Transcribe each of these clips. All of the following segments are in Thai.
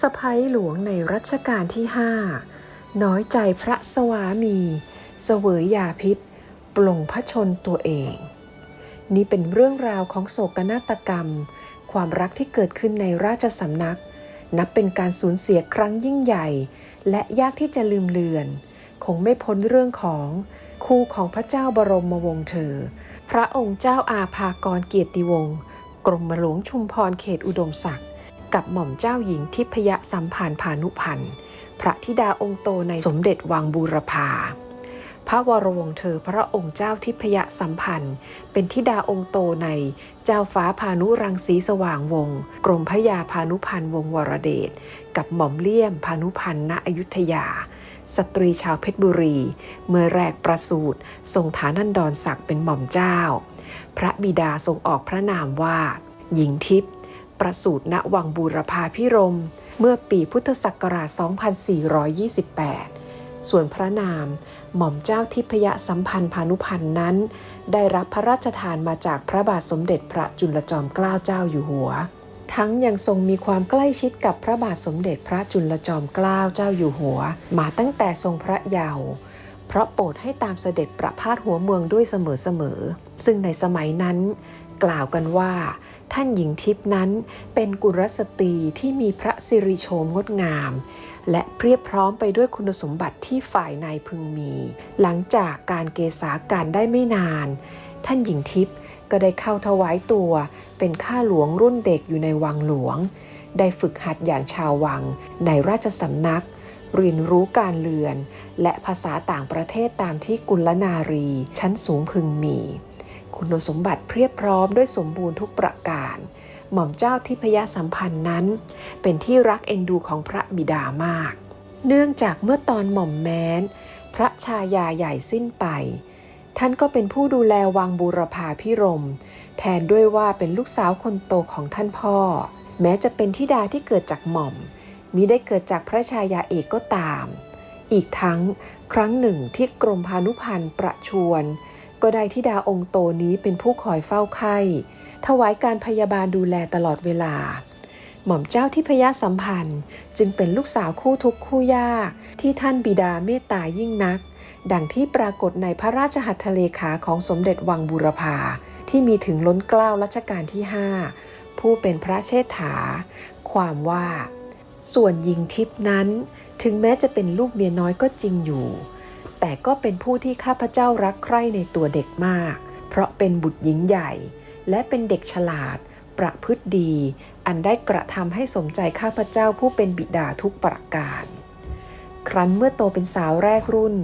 สะพ้ยหลวงในรัชกาลที่ห้าน้อยใจพระสวามีเสวยยาพิษ ปลงพระชนตัวเอง นี่เป็นเรื่องราวของโศกนาฏกรรม ความรักที่เกิดขึ้นในราชสำนัก นับเป็นการสูญเสียครั้งยิ่งใหญ่ และยากที่จะลืมเลือน คงไม่พ้นเรื่องของคู่ของพระเจ้าบรมวงศ์เธอ พระองค์เจ้าอาภากรเกียรติวงศ์กรมหลวงชุมพรเขตอุดมศักดิ์ กับหม่อมเจ้าหญิงทิพยสัมพันธ์พานุพันธ์พระธิดาองค์โตในสมเด็จวังบูรพา พระวรวงศ์เธอพระองค์เจ้าทิพยสัมพันธ์ เป็นธิดาองค์โตในเจ้าฟ้าพานุรังสีสว่างวงศ์กรมพระยาพานุพันธ์วงศ์วรเดชกับหม่อมเลี่ยมพานุพันธ์ณอยุธยา สตรีชาวเพชรบุรี เมื่อแรกประสูติทรงฐานันดรศักดิ์เป็นหม่อมเจ้า พระบิดาทรงออกพระนามว่า หญิงทิพย์ ประสูติณวังบูรพาพิรม เมื่อปีพุทธศักราช 2428 ส่วนพระนามหม่อมเจ้าทิพยสัมพันธ์พานุพันธ์นั้น ได้รับพระราชทานมาจากพระบาทสมเด็จพระจุลจอมเกล้าเจ้าอยู่หัว ทั้งยังทรงมีความใกล้ชิดกับพระบาทสมเด็จพระจุลจอมเกล้าเจ้าอยู่หัว มาตั้งแต่ทรงพระเยาว์เพราะโปรดให้ตามเสด็จประพาสหัวเมืองด้วยเสมอๆซึ่งในสมัยนั้น กล่าวกันว่า ท่านหญิงทิพนั้นเป็นกุลสตรีที่มีพระสิริโฉมงดงาม และเพียบพร้อมไปด้วยคุณสมบัติที่ฝ่ายนายพึงมี หลังจากการเกษาการได้ไม่นาน ท่านหญิงทิพย์ก็ได้เข้าถวายตัว เป็นข้าหลวงรุ่นเด็กอยู่ในวังหลวง ได้ฝึกหัดอย่างชาววัง ในราชสำนัก เรียนรู้การเรือน และภาษาต่างประเทศตามที่กุลนารี ชั้นสูงพึงมี คุณสมบัติเพียบพร้อมด้วยสมบูรณ์ทุกประการ หม่อมเจ้าทิพยสัมพันธ์นั้น เป็นที่รักเอ็นดูของพระบิดามาก เนื่องจากเมื่อตอนหม่อมแม้น พระชายาใหญ่สิ้นไป ท่านก็เป็นผู้ดูแลวังบูรพาพิรม แทนด้วยว่าเป็นลูกสาวคนโตของท่านพ่อ แม้จะเป็นธิดาที่เกิดจากหม่อมมิได้เกิดจากพระชายาเอกก็ตาม อีกทั้งครั้งหนึ่งที่กรมพานุพันธ์ประชวร ก็ได้ธิดาองค์โตนี้เป็นผู้คอยเฝ้าไข้ ถวายการพยาบาลดูแลตลอดเวลา หม่อมเจ้าทิพยสัมพันธ์ จึงเป็นลูกสาวคู่ทุกข์คู่ยาก ที่ท่านบิดาเมตตายิ่งนัก ดังที่ปรากฏในพระราชหัตถเลขาของสมเด็จวังบูรพาที่มีถึงล้นเกล้ารัชกาลที่ 5 ผู้เป็นพระเชษฐา ความว่า ส่วนหญิงทิพนั้น ถึงแม้จะเป็นลูกเมียน้อยก็จริงอยู่ แต่ก็เป็นผู้ที่ข้าพเจ้ารักใคร่ในตัวเด็กมาก เพราะเป็นบุตรหญิงใหญ่ และเป็นเด็กฉลาด ประพฤติดี อันได้กระทำให้สมใจข้าพเจ้าผู้เป็นบิดาทุกประการ ครั้นเมื่อโตเป็นสาวแรกรุ่น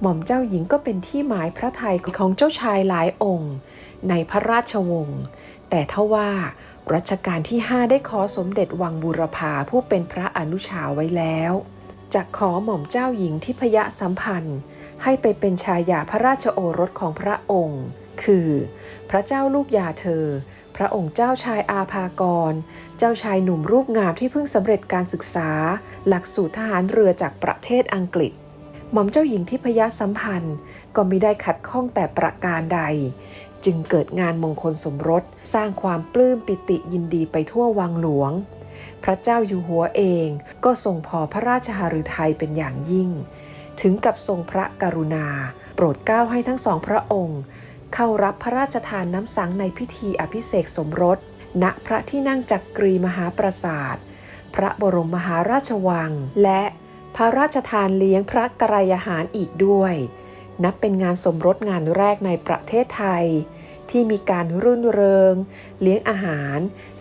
หม่อมเจ้าหญิงก็เป็นที่หมายพระทัยของเจ้าชายหลายองค์ ในพระราชวงศ์แต่ทว่ารัชกาลที่ 5 ได้ขอสมเด็จวังบูรพาผู้เป็นพระอนุชาไว้แล้ว จะขอหม่อมเจ้าหญิงทิพยสัมพันธ์ ให้ไปเป็นชายาพระราชโอรสของพระองค์ คือ พระเจ้าลูกยาเธอ พระองค์เจ้าชายอาภากร เจ้าชายหนุ่มรูปงามที่เพิ่งสำเร็จการศึกษา หลักสูตรทหารเรือจากประเทศอังกฤษ หม่อมเจ้าหญิงทิพยสัมพันธ์ก็มิได้ขัดข้องแต่ประการใด จึงเกิดงานมงคลสมรสสร้างความปลื้มปิติยินดีไปทั่ววังหลวง พระเจ้าอยู่หัวเองก็ทรงพอพระราชหฤทัยเป็นอย่างยิ่ง ถึงกับทรงพระกรุณา โปรดเกล้าให้ทั้งสองพระองค์ เข้ารับพระราชทานน้ำสังในพิธีอภิเษกสมรส ณพระที่นั่งจักกรีมหาปราสาท พระบรมมหาราชวัง และพระราชทานเลี้ยงพระกรายหารอีกด้วย นับเป็นงานสมรสงานแรกในประเทศไทย ที่มีการรื่นเริง เลี้ยงอาหาร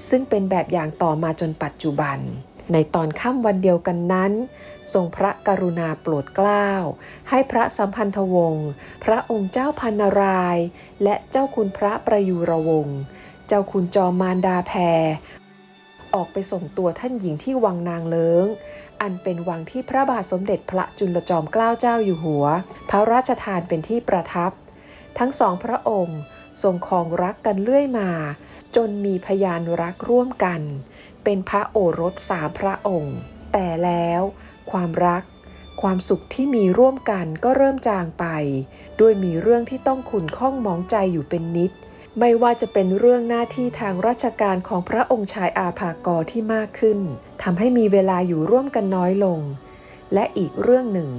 ซึ่งเป็นแบบอย่างต่อมาจนปัจจุบัน ในตอนค่ำวันเดียวกันนั้น ทรงพระกรุณาโปรดเกล้า ให้พระสัมพันธวงศ์พระองค์เจ้าพันนาราย และเจ้าคุณพระประยูรวงศ์เจ้าคุณจอมมารดาแพรออกไปส่งตัวท่านหญิงที่วังนางเลิงอันเป็นวังที่พระบาทสมเด็จพระจุลจอมเกล้าเจ้าอยู่หัว พระราชทานเป็นที่ประทับ ทั้งสองพระองค์ ทรงครองรักกันเรื่อยมา จนมีพยานรักร่วมกัน เป็นพระโอรสสามพระองค์ แต่แล้วความรัก ความสุขที่มีร่วมกันก็เริ่มจางไป ด้วยมีเรื่องที่ต้องขุนข้องมองใจอยู่เป็นนิด ไม่ว่าจะเป็นเรื่องหน้าที่ทางราชการของพระองค์ชายอาภากรที่มากขึ้นทำให้มีเวลาอยู่ร่วมกันน้อยลง และอีกเรื่องหนึ่ง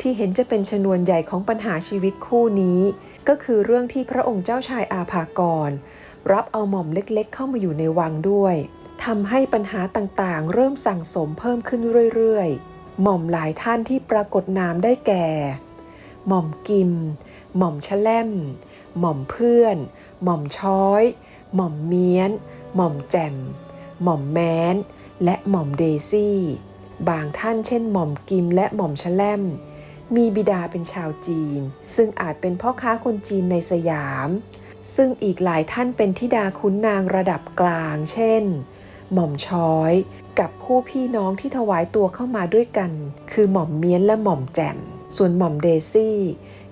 ที่เห็นจะเป็นชนวนใหญ่ของปัญหาชีวิตคู่นี้ ก็คือเรื่องที่พระองค์เจ้าชายอาภากร รับเอาหม่อมเล็กๆ เข้ามาอยู่ในวังด้วยทำให้ปัญหาต่างๆ เริ่มสั่งสมเพิ่มขึ้นเรื่อยๆ หม่อมหลายท่านที่ปรากฏนามได้แก่ หม่อมกิม หม่อมชะแลมหม่อมเพื่อน หม่อมช้อย หม่อมเมียน หม่อมแจ่ม หม่อมแม้น และหม่อมเดซี่ บางท่านเช่น หม่อมกิมและหม่อมชะแลม มีบิดาเป็นชาวจีน ซึ่งอาจเป็นพ่อค้าคนจีนในสยาม ซึ่งอีกหลายท่านเป็นธิดาขุนนางระดับกลาง เช่น หม่อมช้อย กับคู่พี่น้องที่ถวายตัวเข้ามาด้วยกัน คือหม่อมเมียนและหม่อมแจ่ม ส่วนหม่อมเดซี่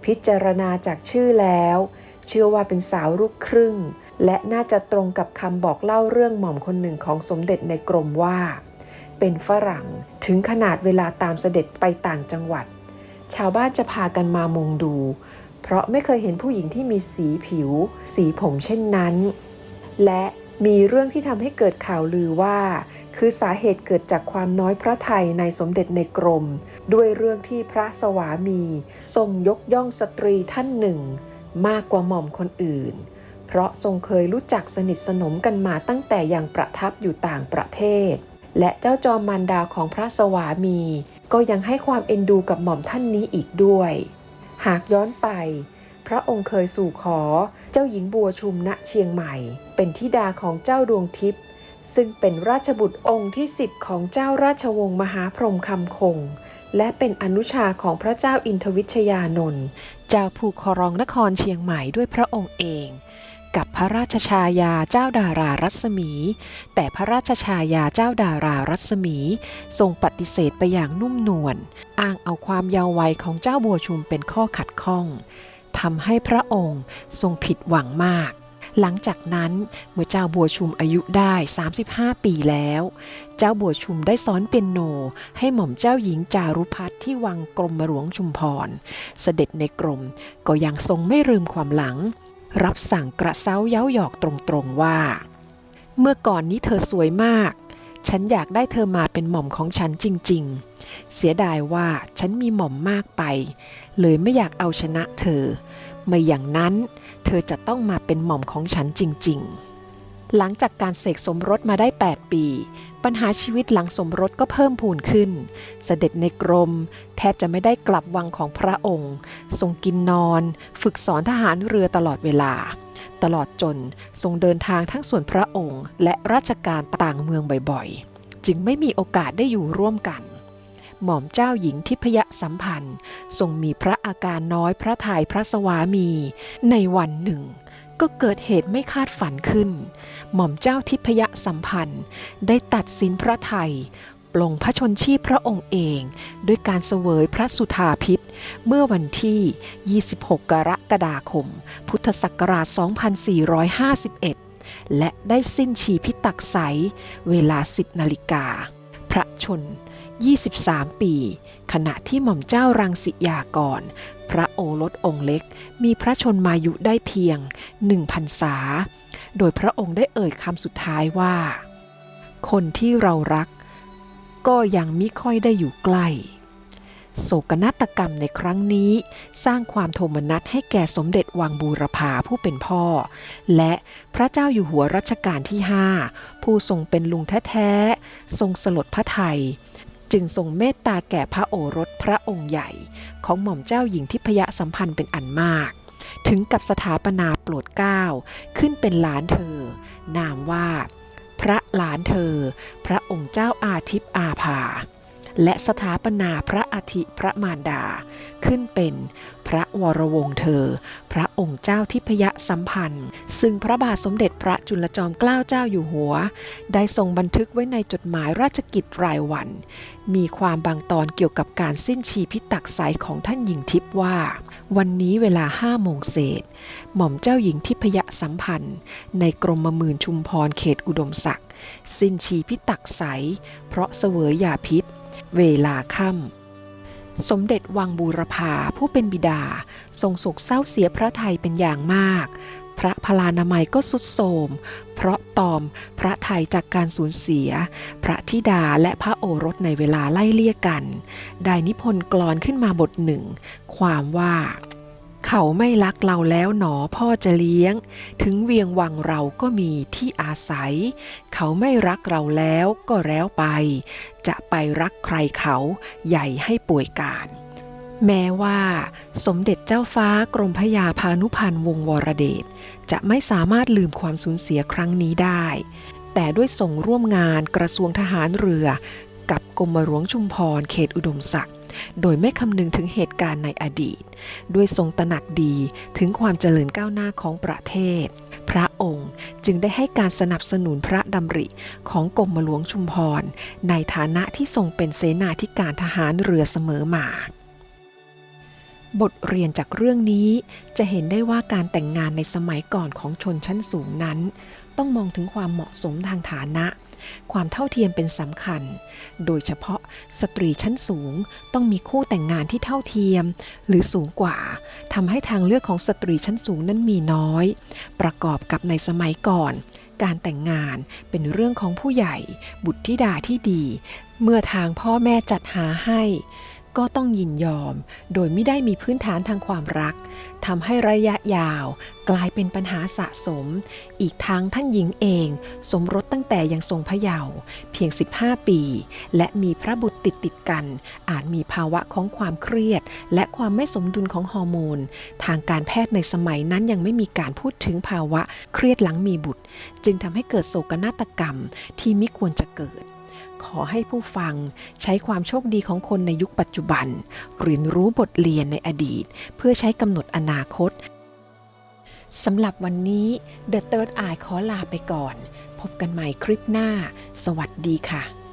พิจารณาจากชื่อแล้ว เชื่อว่าเป็นสาวลูกครึ่ง และน่าจะตรงกับคำบอกเล่าเรื่องหม่อมคนหนึ่งของสมเด็จในกรมว่า เป็นฝรั่งถึงขนาดเวลาตามเสด็จไปต่างจังหวัด ชาวบ้านจะพากันมามุงดู เพราะไม่เคยเห็นผู้หญิงที่มีสีผิว สีผมเช่นนั้น และมีเรื่องที่ทำให้เกิดข่าวลือว่า คือสาเหตุเกิดจากความน้อยพระทัยในสมเด็จในกรม ด้วยเรื่องที่พระสวามีทรงยกย่องสตรีท่านหนึ่ง มากกว่าหม่อมคนอื่น เพราะทรงเคยรู้จักสนิทสนมกันมาตั้งแต่ยังประทับอยู่ต่างประเทศ และเจ้าจอมมารดาของพระสวามี ก็ยังให้ความเอ็นดูกับหม่อมท่านนี้อีกด้วย หากย้อนไป พระองค์เคยสู่ขอเจ้าหญิงบัวชุมณเชียงใหม่ เป็นธิดาของเจ้าดวงทิพย์ซึ่งเป็นราชบุตรองค์ที่สิบของเจ้าราชวงศ์มหาพรหมคำคง และเป็นอนุชาของพระเจ้าอินทวิชยานนท์เจ้าผู้ครองนครเชียงใหม่ด้วยพระองค์เอง กับพระราชชายาเจ้าดารารัศมี แต่พระราชชายาเจ้าดารารัศมี ทรงปฏิเสธไปอย่างนุ่มนวลอ้างเอาความเยาว์วัยของเจ้าบัวชุมเป็นข้อขัดข้องทำให้พระองค์ทรงผิดหวังมากหลังจากนั้นเมื่อเจ้าบัวชุมอายุได้ 35 ปีแล้ว เจ้าบัวชุมได้สอนเปียโน ให้หม่อมเจ้าหญิงจารุพัฒน์ที่วังกรมหลวงชุมพร เสด็จในกรมก็ยังทรงไม่ลืมความหลัง รับสั่งกระเซ้าเย้าหยอกตรงๆว่า เมื่อก่อนนี้เธอสวยมาก ฉันอยากได้เธอมาเป็นหม่อมของฉันจริง ๆ เสียดายว่าฉันมีหม่อมมากไป เลยไม่อยากเอาชนะเธอ ไม่อย่างนั้น เธอจะต้องมาเป็นหม่อมของฉันจริง ๆ หลังจากการเสกสมรสมาได้ 8 ปี ปัญหาชีวิตหลังสมรสก็เพิ่มพูนขึ้น เสด็จในกรม แทบจะไม่ได้กลับวังของพระองค์ ทรงกินนอน ฝึกสอนทหารเรือตลอดเวลา ตลอดจนทรงเดินทางทั้งส่วนพระองค์ และราชการต่างเมืองบ่อยๆ จึงไม่มีโอกาสได้อยู่ร่วมกัน หม่อมเจ้าหญิงทิพยสัมพันธ์ ทรงมีพระอาการน้อยพระทัยพระสวามี ในวันหนึ่ง ก็เกิดเหตุไม่คาดฝันขึ้น หม่อมเจ้าทิพยสัมพันธ์ ได้ตัดสินพระไทยปลงพระชนชีพพระองค์เองด้วยการเสวยพระสุธาพิษ เมื่อวันที่ 26 กรกฎาคม พุทธศักราช 2451 และได้สิ้นชีพิตักใสเวลา 10 นาฬิกา พระชน 23 ปี ขณะที่หม่อมเจ้ารังสิยากร พระโอรสองค์เล็กมีพระชนมายุได้เพียงหนึ่งพรรษา โดยพระองค์ได้เอ่ยคำสุดท้ายว่า คนที่เรารัก ก็ยังมิค่อยได้อยู่ใกล้ โศกนาฏกรรมในครั้งนี้ สร้างความโทมนัสให้แก่สมเด็จวังบูรพาผู้เป็นพ่อ และพระเจ้าอยู่หัวรัชกาลที่5ผู้ทรงเป็นลุงแท้ๆทรงสลดพระไทยจึงทรงเมตตาแก่พระโอรสพระองค์ใหญ่ ของหม่อมเจ้าหญิงทิพยสัมพันธ์เป็นอันมาก ถึงกับสถาปนาโปรดเกล้าขึ้นเป็นหลานเธอ นามว่า พระหลานเธอ พระองค์เจ้าอาทิพย์อาภา และสถาปนาพระอาทิพระมารดา ขึ้นเป็นพระวรวงเธอ พระองค์เจ้าทิพยสัมพันธ์ ซึ่งพระบาทสมเด็จพระจุลจอมเกล้าเจ้าอยู่หัว ได้ทรงบันทึกไว้ในจดหมายราชกิจรายวัน มีความบางตอนเกี่ยวกับการสิ้นชีพิตักไสของท่านหญิงทิพว่า วันนี้เวลาห้าโมงเศษ หม่อมเจ้าหญิงทิพยสัมพันธ์ ในกรมมื่นชุมพรเขตอุดมศักดิ์สิ้นชีพิตักไสเพราะเสวยยาพิษ เวลาค่ำสมเด็จวังบูรพาผู้เป็นบิดา ทรงโศกเศร้าเสียพระไทยเป็นอย่างมาก พระพลานามัยก็สุดโทมเพราะตอมพระไทยจากการสูญเสีย พระธิดาและพระโอรสในเวลาไล่เลี่ยกัน ได้นิพนธ์กลอนขึ้นมาบทหนึ่ง ความว่า เขาไม่รักเราแล้วหนอพ่อจะเลี้ยง ถึงเวียงวังเราก็มีที่อาศัย เขาไม่รักเราแล้วก็แล้วไป จะไปรักใครเขาใหญ่ให้ป่วยการแม้ว่า สมเด็จเจ้าฟ้ากรมพระยาพานุพันธ์วงศวรเดชจะไม่สามารถลืมความสูญเสียครั้งนี้ได้ แต่ด้วยส่งร่วมงานกระทรวงทหารเรือ กับกรมหลวงชุมพรเขตอุดมศักดิ์ โดยไม่คำนึงถึงเหตุการณ์ในอดีต ด้วยทรงตระหนักดีถึงความเจริญก้าวหน้าของประเทศ พระองค์จึงได้ให้การสนับสนุนพระดำริของกรมหลวงชุมพร ในฐานะที่ทรงเป็นเสนาธิการทหารเรือเสมอมาบทเรียนจากเรื่องนี้จะเห็นได้ว่าการแต่งงานในสมัยก่อนของชนชั้นสูงนั้น ต้องมองถึงความเหมาะสมทางฐานะ ความเท่าเทียมเป็นสำคัญ โดยเฉพาะสตรีชั้นสูงต้องมีคู่แต่งงานที่เท่าเทียม หรือสูงกว่าทำให้ทางเลือกของสตรีชั้นสูงนั้นมีน้อย ประกอบกับในสมัยก่อน การแต่งงานเป็นเรื่องของผู้ใหญ่ บุตรธิดาที่ดี เมื่อทางพ่อแม่จัดหาให้ ก็ต้องยินยอม โดยไม่ได้มีพื้นฐานทางความรักทำให้ระยะยาว กลายเป็นปัญหาสะสม อีกทั้งท่านหญิงเอง สมรสตั้งแต่ยังทรงพระเยาว์เพียง 15 ปี และมีพระบุตรติดติดกัน อาจมีภาวะของความเครียด และความไม่สมดุลของฮอร์โมน ทางการแพทย์ในสมัยนั้นยังไม่มีการพูดถึงภาวะเครียดหลังมีบุตร จึงทำให้เกิดโศกนาฏกรรมที่ไม่ควรจะเกิด ขอให้ผู้ฟังใช้ความโชคดีของคนในยุคปัจจุบัน เรียนรู้บทเรียนในอดีต เพื่อใช้กำหนดอนาคตสำหรับวันนี้ The Third Eye ขอลาไปก่อน พบกันใหม่คลิปหน้า สวัสดีค่ะ